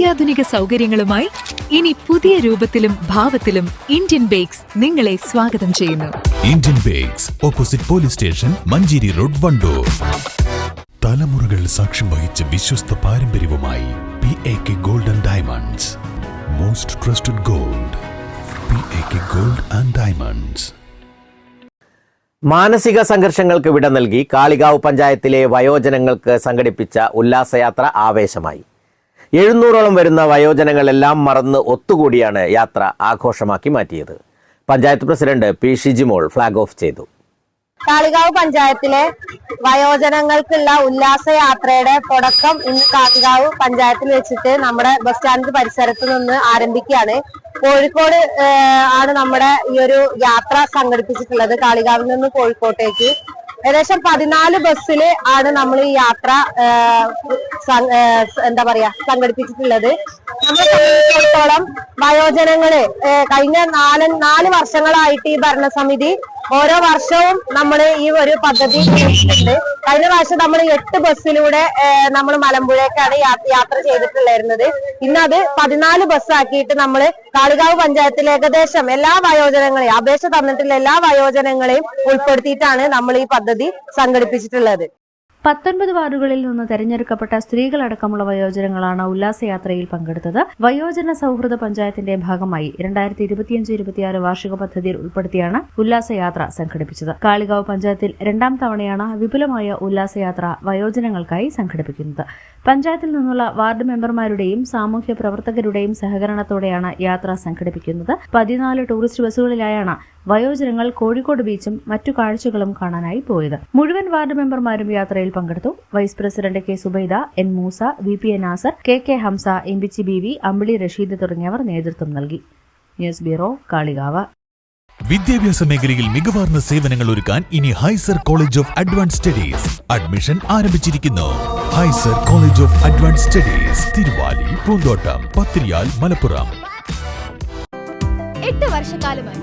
അത്യാധുനിക സൗകര്യങ്ങളുമായി ഇനി പുതിയ രൂപത്തിലും ഭാവത്തിലും ഇന്ത്യൻ ബേക്സ് നിങ്ങളെ സ്വാഗതം ചെയ്യുന്നു. Indian bakes opposite police station Manjeri road Wandoor. തലമുറകൾ സാക്ഷ്യം വഹിച്ച വിശ്വസ്ത പാരമ്പര്യവുമായി P A K gold and diamonds most trusted gold P A K gold and diamonds മാനസിക സംഘർഷങ്ങൾക്ക് വിട നൽകി കാളികാവ് പഞ്ചായത്തിലെ വയോജനങ്ങൾക്ക് സംഘടിപ്പിച്ച ഉല്ലാസയാത്ര ആവേശമായി. എഴുന്നൂറോളം വരുന്ന വയോജനങ്ങളെല്ലാം മറന്ന് ഒത്തുകൂടിയാണ് യാത്ര ആഘോഷമാക്കി മാറ്റിയത്. Panchayat president P Shijimol flag off ചെയ്തു. കാളികാവ് പഞ്ചായത്തിലെ വയോജനങ്ങൾക്കുള്ള ഉല്ലാസ യാത്രയുടെ തുടക്കം ഇന്ന് കാളികാവ് പഞ്ചായത്തിൽ വെച്ചിട്ട് നമ്മുടെ ബസ് സ്റ്റാൻഡ് പരിസരത്ത് നിന്ന് ആരംഭിക്കുകയാണ്. കോഴിക്കോട് ആണ് നമ്മുടെ ഈ ഒരു യാത്ര സംഘടിപ്പിച്ചിട്ടുള്ളത്. കാളികാവിൽ നിന്ന് കോഴിക്കോട്ടേക്ക്. ഏകദേശം പതിനാല് ബസ്സിൽ ആണ് നമ്മൾ ഈ യാത്ര എന്താ പറയാ സംഘടിപ്പിച്ചിട്ടുള്ളത്. നമ്മളെ സംബന്ധിച്ചിടത്തോളം വയോജനങ്ങൾ കഴിഞ്ഞ നാല് നാല് വർഷങ്ങളായിട്ട് ഈ ഭരണസമിതി ഓരോ വർഷവും നമ്മൾ ഈ ഒരു പദ്ധതി കഴിഞ്ഞ പ്രാവശ്യം നമ്മൾ എട്ട് ബസ്സിലൂടെ നമ്മൾ മലമ്പുഴക്കാണ് യാത്ര ചെയ്തിട്ടുണ്ടായിരുന്നത്. അത് പതിനാല് ബസ്സാക്കിയിട്ട് നമ്മൾ കാളികാവ് പഞ്ചായത്തിൽ ഏകദേശം എല്ലാ വയോജനങ്ങളെയും അപേക്ഷ തന്നിട്ടുള്ള എല്ലാ വയോജനങ്ങളെയും ഉൾപ്പെടുത്തിയിട്ടാണ് നമ്മൾ ഈ പദ്ധതി സംഘടിപ്പിച്ചിട്ടുള്ളത്. പത്തൊൻപത് വാർഡുകളിൽ നിന്ന് തെരഞ്ഞെടുക്കപ്പെട്ട സ്ത്രീകളടക്കമുള്ള വയോജനങ്ങളാണ് ഉല്ലാസയാത്രയിൽ പങ്കെടുത്തത്. വയോജന സൗഹൃദ പഞ്ചായത്തിന്റെ ഭാഗമായി രണ്ടായിരത്തി ഇരുപത്തിയഞ്ച് ഇരുപത്തിയാറ് വാർഷിക പദ്ധതിയിൽ ഉൾപ്പെടുത്തിയാണ് ഉല്ലാസയാത്ര സംഘടിപ്പിച്ചത്. കാളികാവ് പഞ്ചായത്തിൽ രണ്ടാം തവണയാണ് വിപുലമായ ഉല്ലാസയാത്ര വയോജനങ്ങൾക്കായി സംഘടിപ്പിക്കുന്നത്. പഞ്ചായത്തിൽ നിന്നുള്ള വാർഡ് മെമ്പർമാരുടെയും സാമൂഹ്യ പ്രവർത്തകരുടെയും സഹകരണത്തോടെയാണ് യാത്ര സംഘടിപ്പിക്കുന്നത്. പതിനാല് ടൂറിസ്റ്റ് ബസ്സുകളിലായാണ് വയോജനങ്ങൾ കോഴിക്കോട് ബീച്ചും മറ്റു കാഴ്ചകളും കാണാനായി പോയത്. മുഴുവൻ വാർഡ് മെമ്പർമാരും യാത്രയിൽ പങ്കെടുത്തു. Vice president K Zubaida N Moosa V P A Nasar K K Hamza Embichi B V Ambili Rasheed തുടങ്ങിയവർ നേതൃത്വം നൽകി. News bureau Kalikavu. വിദ്യാഭ്യാസ മേഖലയിൽ മികവാർന്ന സേവനങ്ങൾ ഒരുക്കാൻ ഇനി Hizer college of advance studies admission ആരംഭിച്ചിരിക്കുന്നു. Hizer college of advance studies Thiruvali Poonthottam Pathiriyal Malappuram. എട്ട് വർഷക്കാലമായി